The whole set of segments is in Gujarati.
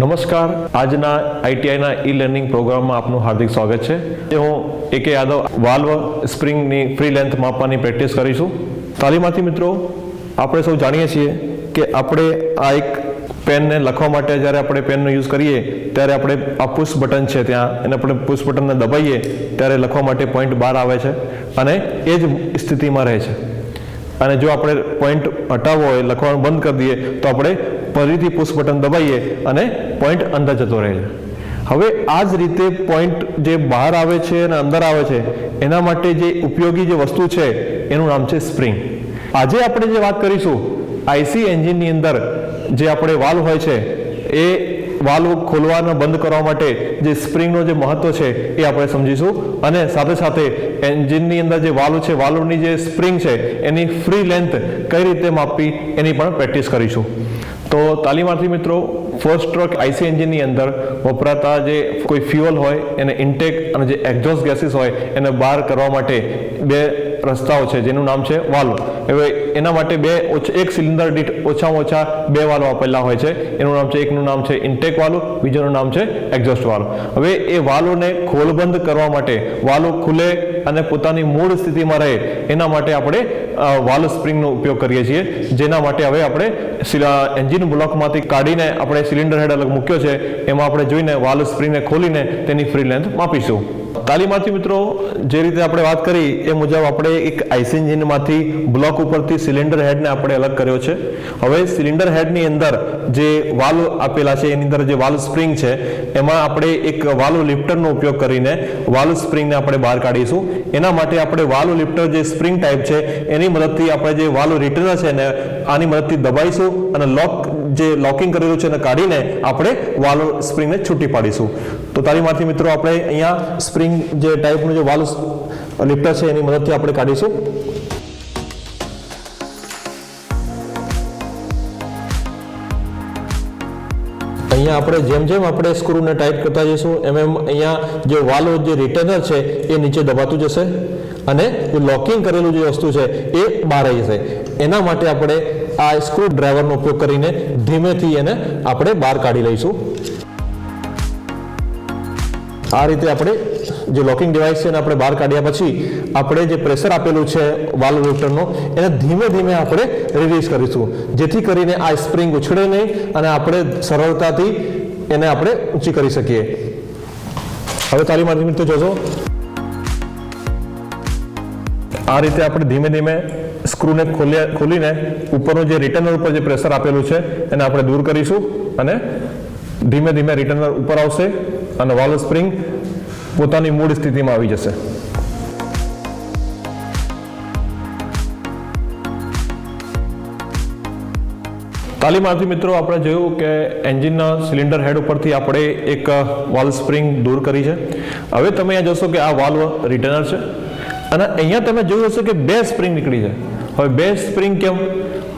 નમસ્કાર. આજના આઈટીઆઈના ઈ લર્નિંગ પ્રોગ્રામમાં આપનું હાર્દિક સ્વાગત છે. હું એકે યાદવ વાલ્વ સ્પ્રિંગની ફ્રી લેન્થ માપવાની પ્રેક્ટિસ કરીશું. તાલીમાર્થી મિત્રો, આપણે સૌ જાણીએ છીએ કે આપણે આ એક પેનને લખવા માટે જ્યારે આપણે પેનનો યુઝ કરીએ, ત્યારે આપણે આ પુશ બટન છે ત્યાં. એને આપણે પુશ બટનને દબાઈએ, ત્યારે લખવા માટે પોઈન્ટ બાર આવે છે અને એ જ સ્થિતિમાં રહે છે. અને જો આપણે પોઈન્ટ હટાવવો હોય, લખવાનું બંધ કરી દઈએ, તો આપણે ફરીથી પુશ બટન દબાઈએ અને પોઈન્ટ અંદર જતો રહે છે. હવે આ જ રીતે પોઈન્ટ જે બહાર આવે છે અને અંદર આવે છે, એના માટે જે ઉપયોગી જે વસ્તુ છે, એનું નામ છે સ્પ્રિંગ આજે આપણે જે વાત કરીશું આઈસી એન્જિનની અંદર જે આપણે વાલ્વ હોય છે, એ વાલ્વ ખોલવાના બંધ કરવા માટે જે સ્પ્રિંગનો જે મહત્વ છે, એ આપણે સમજીશું. અને સાથે સાથે એન્જિનની અંદર જે વાલ્વ છે વાલ્વની જે સ્પ્રિંગ છે, એની ફ્રી લેન્થ કઈ રીતે માપવી, એની પણ પ્રેક્ટિસ કરીશું. તો તાલીમાર્થી મિત્રો ફર્સ્ટ ટ્રક આઈસી એન્જિનની અંદર વપરાતા જે કોઈ ફ્યુઅલ હોય, એને ઇન્ટેક અને જે એક્ઝોસ્ટ ગેસીસ હોય, એને બહાર કરવા માટે બે રસ્તાઓ છે, જેનું નામ છે વાલ્વ હવે એના માટે બે એક સિલિન્ડર દીઠ ઓછામાં ઓછા બે વાલ્વ આપેલા હોય છે. એનું નામ છે, એકનું નામ છે ઇન્ટેક વાલ્વ બીજાનું નામ છે એક્ઝોસ્ટ વાલ્વ હવે એ વાલ્વને ખોલબંધ કરવા માટે વાલ્વ ખુલે અને પોતાની મૂળ સ્થિતિમાં રહે, એના માટે આપણે અ, વાલ્વ સ્પ્રિંગનો ઉપયોગ કરીએ છીએ. જેના માટે હવે આપણે એન્જિન બ્લોકમાંથી કાઢીને આપણે સિલિન્ડર હેડ અલગ મૂક્યો છે. એમાં આપણે જોઈને વાલ સ્પ્રિંગને ખોલીને તેની ફ્રી લેન્થ માપીશું. તાલીમાર્થી મિત્રો, જે રીતે આપણે વાત કરી એ મુજબ આપણે એક આઈસી એન્જિનમાંથી બ્લોક ઉપરથી સિલિન્ડર હેડને આપણે અલગ કર્યો છે. હવે સિલિન્ડર હેડની અંદર જે વાલ્વ આપેલા છે, એની અંદર જે વાલ્વ સ્પ્રિંગ છે, એમાં આપણે એક વાલ્વ લિફ્ટરનો ઉપયોગ કરીને વાલ્વ સ્પ્રિંગને આપણે બહાર કાઢીશું. એના માટે આપણે વાલ્વ લિફ્ટર જે સ્પ્રિંગ ટાઈપ છે, એની મદદથી આપણે જે વાલ્વ રિટર્નર છે ને આની મદદથી દબાઈશું અને લોક જે લોકિંગ કરેલું છે એને કાઢીને આપણે વાલ સ્પ્રિંગને છૂટી પાડીશું. તો તાલીમાંથી મિત્રો આપણે અહીંયા સ્પ્રિંગ જે ટાઈપનું જે વાલ લિફ્ટર છે એની મદદથી આપણે કાઢીશું. અહીંયા આપણે જેમ જેમ આપણે સ્ક્રૂને ટાઈટ કરતા જઈશું, એમ એમ અહીંયા જે વાલો જે રિટર્નર છે એ નીચે દબાતું જશે અને જે લોકિંગ કરેલું જે વસ્તુ છે એ બહાર આવી જશે. એના માટે આપણે આ સ્ક્રૂ ડ્રાઈવરનો ઉપયોગ કરીને ધીમેથી એને આપણે બહાર કાઢી લઈશું. આ રીતે આપણે જે લોકિંગ ડિવાઇસ છે એને આપણે બહાર કાઢ્યા પછી આપણે જે પ્રેશર આપેલું છે વાલ્વ લિફ્ટરનું એને ધીમે ધીમે આપણે રિલીઝ કરીશું. જેથી કરીને આ સ્પ્રિંગ ઉછળે નહીં અને આપણે સરળતાથી એને આપણે ઊંચી કરી શકીએ. હવે તારી મારી મિત્રો જોજો. આ રીતે આપણે ધીમે ધીમે સ્ક્રૂને ખોલ્યા ખોલીને ઉપરનું જે રિટર્નર ઉપર જે પ્રેશર આપેલું છે, એને આપણે દૂર કરીશું અને ધીમે ધીમે રિટર્નર ઉપર આવશે અને વાલ્વ સ્પ્રિંગ પોતાની મૂળ સ્થિતિમાં આવી જશે. તાલીમાર્થી મિત્રો, આપણે જોયું કે એન્જિનના સિલિન્ડર હેડ ઉપરથી આપણે એક વાલ્વ સ્પ્રિંગ દૂર કરી છે. હવે તમે અહીંયા જોશો કે આ વાલ્વ રિટર્નર છે અને અહીંયા તમે જોયું હશે કે બે સ્પ્રિંગ નીકળી છે. હવે બે સ્પ્રિંગ કેમ?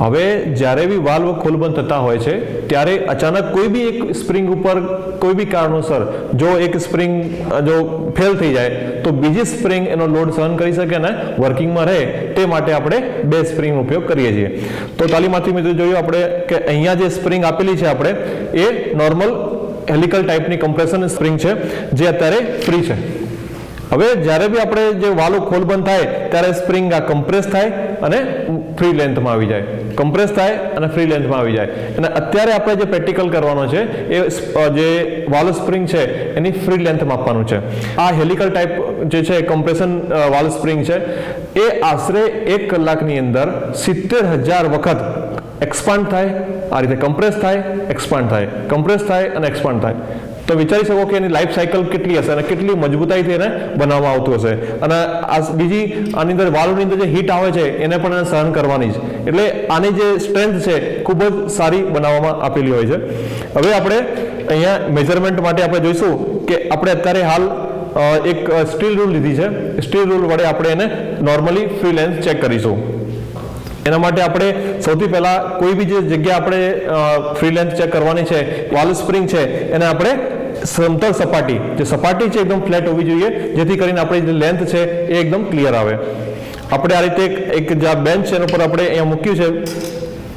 હવે જ્યારે બી વાલ્વ ખોલબંધ થતા હોય છે, ત્યારે અચાનક કોઈ બી એક સ્પ્રિંગ ઉપર કોઈ બી કારણોસર જો એક સ્પ્રિંગ જો ફેલ થઈ જાય, તો બીજી સ્પ્રિંગ એનો લોડ સહન કરી શકે ને વર્કિંગમાં રહે, તે માટે આપણે બે સ્પ્રિંગનો ઉપયોગ કરીએ છીએ. તો તાલીમાથી મિત્રો જોયું આપણે કે અહીંયા જે સ્પ્રિંગ આપેલી છે આપણે, એ નોર્મલ હેલિકલ ટાઈપની કમ્પ્રેશન સ્પ્રિંગ છે, જે અત્યારે ફ્રી છે. હવે જ્યારે બી આપણે જે વાલો ખોલ બંધ થાય, ત્યારે સ્પ્રિંગ આ કમ્પ્રેસ થાય અને ફ્રી લેન્થમાં આવી જાય. કમ્પ્રેસ થાય અને ફ્રી લેન્થમાં આવી જાય. અને અત્યારે આપણે જે પ્રેક્ટિકલ કરવાનો છે, એ જે વાલો સ્પ્રિંગ છે, એની ફ્રી લેન્થ માપવાનું છે. આ હેલિકલ ટાઈપ જે છે કમ્પ્રેશન વાલ સ્પ્રિંગ છે, એ આશરે એક કલાકની અંદર સિત્તેર હજાર વખત એક્સપાન્ડ થાય, આ રીતે કમ્પ્રેસ થાય એક્સપાન્ડ થાય. કમ્પ્રેસ થાય અને એક્સપાન્ડ થાય. તો વિચારી શકો કે એની લાઈફ સાયકલ કેટલી હશે અને કેટલી મજબૂતાઈથી એને બનાવવામાં આવતું હશે. અને આ બીજી, આની અંદર વાલ્વની અંદર જે હીટ આવે છે, એને પણ એને સહન કરવાની છે એટલે આની જે સ્ટ્રેન્થ છે, ખૂબ જ સારી બનાવવામાં આપેલી હોય છે. હવે આપણે અહીંયા મેજરમેન્ટ માટે આપણે જોઈશું કે આપણે અત્યારે હાલ એક સ્ટીલ રૂલ લીધી છે. સ્ટીલ રૂલ વડે આપણે એને નોર્મલી ફ્રી લેન્થ ચેક કરીશું. એના માટે આપણે સૌથી પહેલા કોઈ બી જે જગ્યા આપણે ફ્રી લેન્થ ચેક કરવાની છે, વાલ સ્પ્રિંગ છે, એને આપણે સમતલ સપાટી. જે સપાટી છે એકદમ ફ્લેટ હોવી જોઈએ, જેથી કરીને આપણી જે લેન્થ છે એ એકદમ ક્લિયર આવે. આપણે આ રીતે એક- જે બેન્ચ છે એના ઉપર આપણે અહીંયા મૂક્યું છે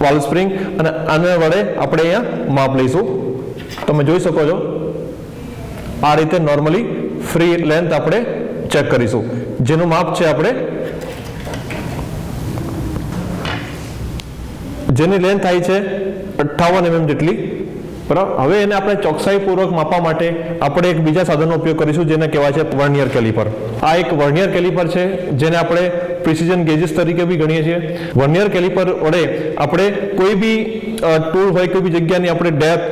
વાલ સ્પ્રિંગ અને આને વડે આપણે અહીંયા માપ લઈશું. તમે જોઈ શકો છો. આ રીતે નોર્મલી ફ્રી લેન્થ આપણે ચેક કરીશું. જેનું માપ છે આપણે જેની લેન્થ થાય છે અઠ્ઠાવન એમએમ જેટલી. બરાબર? હવે એને આપણે ચોકસાઈપૂર્વક માપવા માટે આપણે એક બીજા સાધનનો ઉપયોગ કરીશું, જેને કહેવાય છે વર્નિયર કેલિપર. આ એક વર્નિયર કેલિપર છે, જેને આપણે પ્રિસિઝન ગેજીસ તરીકે બી ગણીએ છીએ. વર્નિયર કેલિપર વડે આપણે કોઈ બી ટૂલ હોય કોઈ બી જગ્યાની આપણે depth,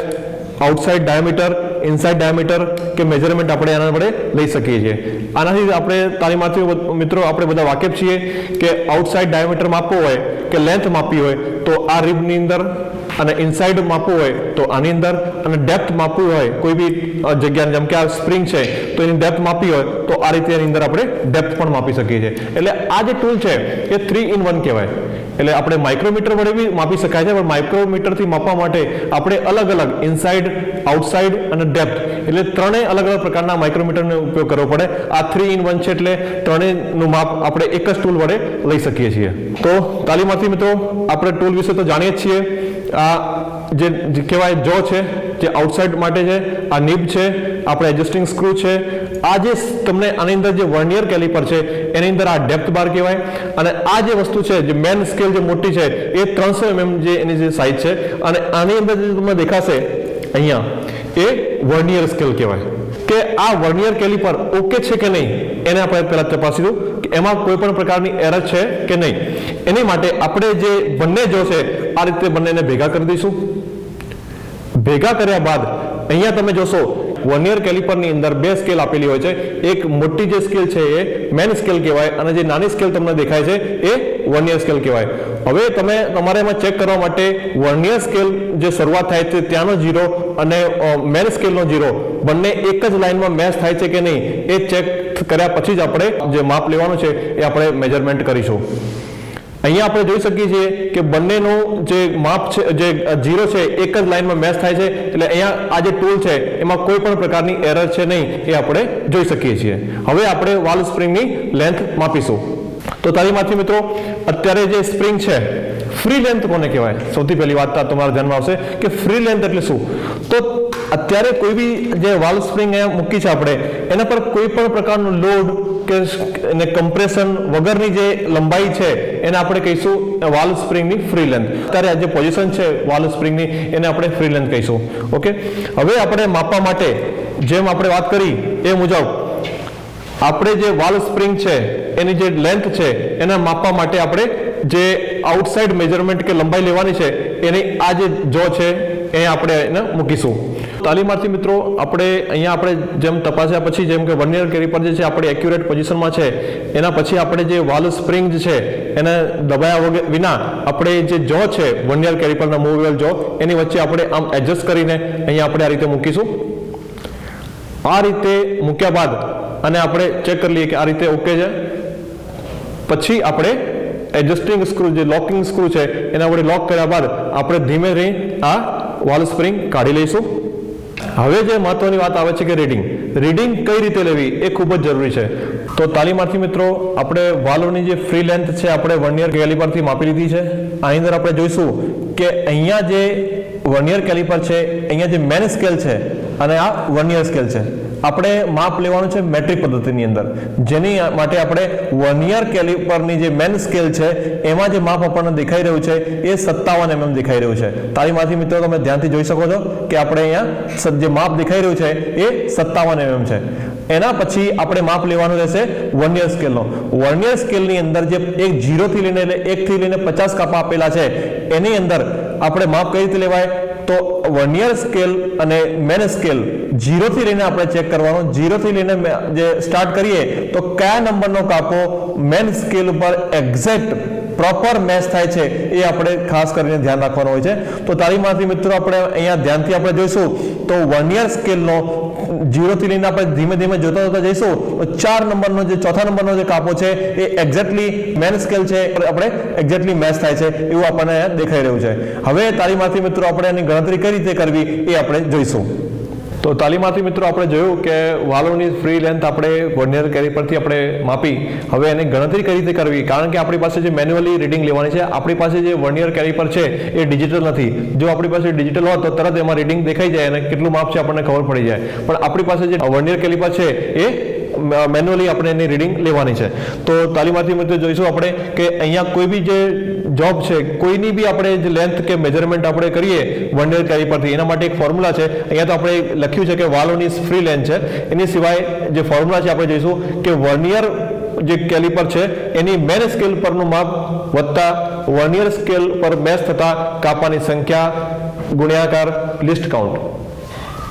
outside diameter inside diameter કે મેજરમેન્ટ આપણે આના વડે લઈ શકીએ છીએ. આનાથી આપણે તાલીમાર્થીઓ મિત્રો, આપણે બધા વાકેફ છીએ કે આઉટસાઇડ ડાયામીટર માપવો હોય કે લેન્થ માપવી હોય, તો આ રીબની અંદર અને ઇનસાઇડ માપવું હોય, તો આની અંદર અને ડેપ્થ માપવું હોય, કોઈ બી જગ્યાની, જેમ કે આ સ્પ્રિંગ છે, તો એની ડેપ્થ માપી હોય, તો આ રીતે એની અંદર આપણે ડેપ્થ પણ માપી શકીએ છીએ. એટલે આ જે ટૂલ છે, એ થ્રી ઇન વન કહેવાય. એટલે આપણે માઇક્રોમીટર વડે બી માપી શકાય છે, પણ માઇક્રોમીટરથી માપવા માટે આપણે અલગ અલગ ઇનસાઇડ આઉટસાઇડ અને ડેપ્થ એટલે ત્રણેય અલગ અલગ પ્રકારના માઇક્રોમીટરનો ઉપયોગ કરવો પડે. આ થ્રી ઇન વન છે એટલે ત્રણેયનું માપ આપણે એક જ ટૂલ વડે લઈ શકીએ છીએ. તો તાલીમાર્થી મિત્રો, આપણે ટૂલ વિશે તો જાણીએ જ છીએ. આ જે જે કહેવાય જો છે જે આઉટસાઇડ માટે છે, આ નિબ છે, આપણે એડજસ્ટિંગ સ્ક્રૂ છે. આ જે તમને આની અંદર જે વર્નિયર કેલિપર છે, એની અંદર આ ડેપ્થ બાર કહેવાય. અને આ જે વસ્તુ છે, જે મેન સ્કેલ જે મોટી છે, એ ત્રણસો એમએમ જે એની જે સાઇઝ છે. અને આની અંદર જે તમને દેખાશે, અહીંયા, એ વર્નિયર સ્કેલ કહેવાય. કે આ વર્નિયર કેલિપર ઓકે છે કે નહીં, એને આપણે પહેલા તપાસીશું કે એમાં કોઈ પણ પ્રકારની એરર છે કે નહીં. એની માટે આપણે જે બંને જો છે, આ રીતે બંનેને ભેગા કરી દઈશું. ભેગા કર્યા બાદ અહીંયા તમે જોશો, વર્નિયર કેલિપરની અંદર બે સ્કેલ આપેલી હોય છે. એક મોટી જે સ્કેલ છે એ મેન સ્કેલ કહેવાય અને જે નાની સ્કેલ તમને દેખાય છે એ વર્નિયર સ્કેલ કહેવાય. હવે તમે તમારે એમાં ચેક કરવા માટે વર્નિયર સ્કેલ જે શરૂઆત થાય છે ત્યાંનો જીરો અને મેન સ્કેલનો જીરો બંને એક જ લાઇનમાં મેચ થાય છે કે નહીં એ ચેક કર્યા પછી જ આપણે જે માપ લેવાનું છે એ આપણે મેજરમેન્ટ કરીશું. અહીંયા આપણે જોઈ શકીએ છીએ કે બંનેનું જે માપ છે, જે જીરો છે, એક જ લાઇનમાં મેચ થાય છે. એટલે અહીંયા આ જે ટૂલ છે, એમાં કોઈ પણ પ્રકારની એરર છે નહીં, એ આપણે જોઈ શકીએ છીએ. હવે આપણે વાલ સ્પ્રિંગની લેન્થ માપીશું. તો તારીમાંથી મિત્રો, અત્યારે જે સ્પ્રિંગ છે ફ્રી લેન્થ કોને કહેવાય? સૌથી પહેલી વાત તમારા ધ્યાનમાં આવશે કે ફ્રી લેન્થ એટલે શું? તો અત્યારે કોઈ બી જે વાલ સ્પ્રિંગ અહીંયા મૂકી છે આપણે, એના પર કોઈ પણ પ્રકારનું લોડ કે એને કમ્પ્રેશન વગરની જે લંબાઈ છે, એને આપણે કહીશું વાલ સ્પ્રિંગની ફ્રી લેન્થ અત્યારે આ જે પોઝિશન છે વાલ સ્પ્રિંગની એને આપણે ફ્રી લેન્થ કહીશું. ઓકે હવે આપણે માપવા માટે જેમ આપણે વાત કરી એ મુજબ, આપણે જે વાલ સ્પ્રિંગ છે, એની જે લેન્થ છે, એને માપવા માટે આપણે જે આઉટસાઇડ મેજરમેન્ટ કે લંબાઈ લેવાની છે, એની આ જે જો છે, એ આપણે એને મૂકીશું. તાલીમાર્થી મિત્રો, આપણે અહીંયા આપણે જેમ તપાસ્યા પછી, જેમ કે વર્નિયર પર જે છે, આપણે એક્યુરેટ પોઝિશનમાં છે, એના પછી આપણે જે વાલ સ્પ્રિંગ છે, એને દબાયા વગર વિના આપણે જે જો છે, વર્નિયર કેલિપરના મૂવેબલ જો એની વચ્ચે આપણે આમ એડજસ્ટ કરીને અહીંયા આપણે આ રીતે મૂકીશું. આ રીતે મૂક્યા બાદ, અને આપણે ચેક કરી લઈએ કે આ રીતે ઓકે છે. પછી આપણે એડજસ્ટિંગ સ્ક્રૂ જે લોકિંગ સ્ક્રૂ છે, એના વડે લોક કર્યા બાદ આપણે ધીમે રહી આ વાલ સ્પ્રિંગ કાઢી લઈશું. હવે જે મહત્વની વાત આવે છે કે રીડિંગ રીડિંગ કઈ રીતે લેવી એ ખૂબ જ જરૂરી છે. તો તાલીમાર્થી મિત્રો, આપણે વાલોની જે ફ્રી લેન્થ છે, આપણે વર્નિયર કેલિપરથી માપી લીધી છે. આની અંદર આપણે જોઈશું કે અહીંયા જે વર્નિયર કેલિપર છે, અહીંયા જે મેન સ્કેલ છે, અને આ વર્નિયર સ્કેલ છે. આપણે માપ લેવાનું છે મેટ્રિક પદ્ધતિની અંદર. જેની માટે આપણે વર્નિયર કેલિપરની જે મેન સ્કેલ છે, એમાં જે માપ આપણને દેખાઈ રહ્યું છે, એ સત્તાવન એમએમ દેખાઈ રહ્યું છે. તારીમાંથી મિત્રો તમે ધ્યાનથી જોઈ શકો છો કે આપણે અહીંયા જે માપ દેખાઈ રહ્યું છે, એ સત્તાવન એમએમ છે. એના પછી આપણે માપ લેવાનું રહેશે વર્નિયર સ્કેલનો વર્નિયર સ્કેલની અંદર જે એક જીરોથી લઈને એકથી લઈને પચાસ કાપા આપેલા છે, એની અંદર આપણે માપ કઈ રીતે લેવાય? તો વર્નિયર સ્કેલ અને મેન સ્કેલ જીરોથી લઈને આપણે ચેક કરવાનું. જીરોથી લઈને જે સ્ટાર્ટ કરીએ, તો કયા નંબરનો કાપો મેન સ્કેલ ઉપર એક્ઝેક્ટ પ્રોપર મેચ થાય છે એ આપણે ખાસ કરીને ધ્યાન રાખવાનું હોય છે. તો તારીમાંથી મિત્રો, આપણે અહીંયા ધ્યાનથી આપણે જોઈશું. તો વર્નિયર સ્કેલનો જીરોથી લઈને આપણે ધીમે ધીમે જોતા જોતા જઈશું. તો ચાર નંબરનો જે ચોથા નંબરનો જે કાપો છે, એ એક્ઝેક્ટલી મેન સ્કેલ છે આપણે એક્ઝેક્ટલી મેચ થાય છે એવું આપણને દેખાઈ રહ્યું છે. હવે તારીમાંથી મિત્રો, આપણે એની ગણતરી કઈ રીતે કરવી એ આપણે જોઈશું. તો તાલીમાર્થી મિત્રો આપણે જોયું કે વાલોની ફ્રી લેન્થ આપણે વર્નિયર પરથી આપણે માપી. હવે એની ગણતરી કઈ રીતે કરવી? કારણ કે આપણી પાસે જે મેન્યુઅલી રીડિંગ લેવાની છે, આપણી પાસે જે વર્નિયર પર છે એ ડિજિટલ નથી. જો આપણી પાસે ડિજિટલ હોત તો તરત એમાં રીડિંગ દેખાઈ જાય અને કેટલું માપ છે આપણને ખબર પડી જાય. પણ આપણી પાસે જે વર્નિયર કેલિપર છે એ મેન્યુઅલી આપણે એની રીડિંગ લેવાની છે. તો તાલીમાર્થી મિત્રો જોઈશું આપણે કે અહીંયા કોઈ બી જે જોબ છે, કોઈની બી આપણે જે લેન્થ કે મેજરમેન્ટ આપણે કરીએ વર્નિયર કેલિપરથી, એના માટે એક ફોર્મ્યુલા છે. અહીંયા તો આપણે લખ્યું છે કે વાલોની ફ્રી લેન્થ છે. એની સિવાય જે ફોર્મ્યુલા છે આપણે જોઈશું કે વર્નિયર જે કેલિપર છે, એની મેન સ્કેલ પરનું માપ વત્તા વર્નિયર સ્કેલ પર મેચ થતા કાપાની સંખ્યા ગુણ્યાકાર લિસ્ટ કાઉન્ટ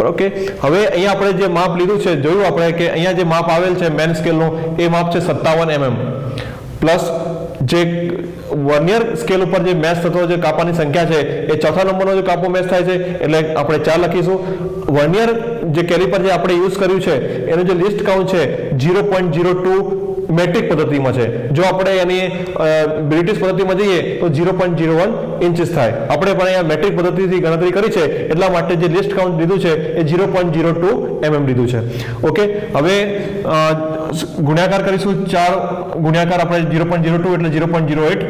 ઓકે હવે અહીંયા આપણે જે માપ લીધું છે, જોયું આપણે કે અહીંયા જે માપ આવેલ છે મેન સ્કેલનું એ માપ છે સત્તાવન એમએમ પ્લસ જે વર્નિયર સ્કેલ ઉપર જે મેચ થતો જે કાપાની સંખ્યા છે, એ ચોથા નંબરનો જે કાપો મેચ થાય છે, એટલે આપણે ચાર લખીશું. વર્નિયર જે કેલિપર જે આપણે યુઝ કર્યું છે, એનું જે લિસ્ટ કાઉન્ટ છે zero point zero two metric પદ્ધતિમાં છે. જો આપણે એની બ્રિટિશ પદ્ધતિમાં જઈએ, તો zero point zero one inches થાય. આપણે પણ અહીંયા મેટ્રિક પદ્ધતિથી ગણતરી કરી છે, એટલા માટે જે લિસ્ટ કાઉન્ટ લીધું છે, એ zero point zero two MM લીધું છે. ઓકે હવે ગુણ્યાકાર કરીશું ચાર ગુણ્યાકાર આપણે ઝીરો પોઈન્ટ ઝીરો ટુ એટલે ઝીરો પોઈન્ટ ઝીરો એટ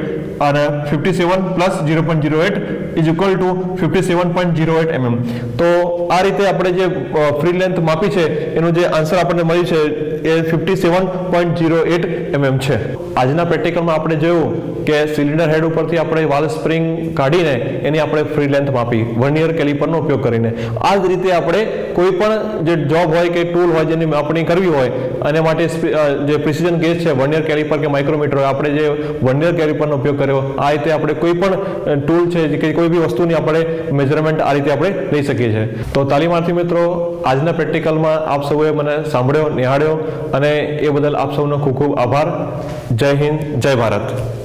અને fifty seven plus zero point zero eight is equal to fifty seven point zero eight MM તો આ રીતે આપણે જે ફ્રી લેન્થ માપી છે, એનું જે આન્સર આપણને મળ્યું છે એ fifty seven point zero eight mm છે. આજના પ્રેક્ટિકલમાં આપણે જોયું કે સિલિન્ડર હેડ ઉપરથી આપણે વાલ સ્પ્રિંગ કાઢીને એની આપણે ફ્રી લેન્થ માપી વર્નિયર કેલિપરનો ઉપયોગ કરીને. આ જ રીતે આપણે કોઈ પણ જે જોબ હોય કે ટૂલ હોય જેની માપણી કરવી હોય, અને માટે જે પ્રિસિઝન ગેજ છે વર્નિયર કેલિપર કે માઇક્રોમીટર હોય આપણે જે વર્નિયર કેલિપરનો ઉપયોગ કર્યો, આ રીતે આપણે કોઈ પણ ટૂલ છે કે કોઈ બી વસ્તુની આપણે મેજરમેન્ટ આ રીતે આપણે લઈ શકીએ છીએ. તો તાલીમાર્થી મિત્રો, આજના પ્રેક્ટિકલમાં આપ સૌએ મને સાંભળ્યો, નિહાળ્યો અને એ બદલ આપ સૌનો ખૂબ ખૂબ આભાર. જય હિન્દ જય ભારત.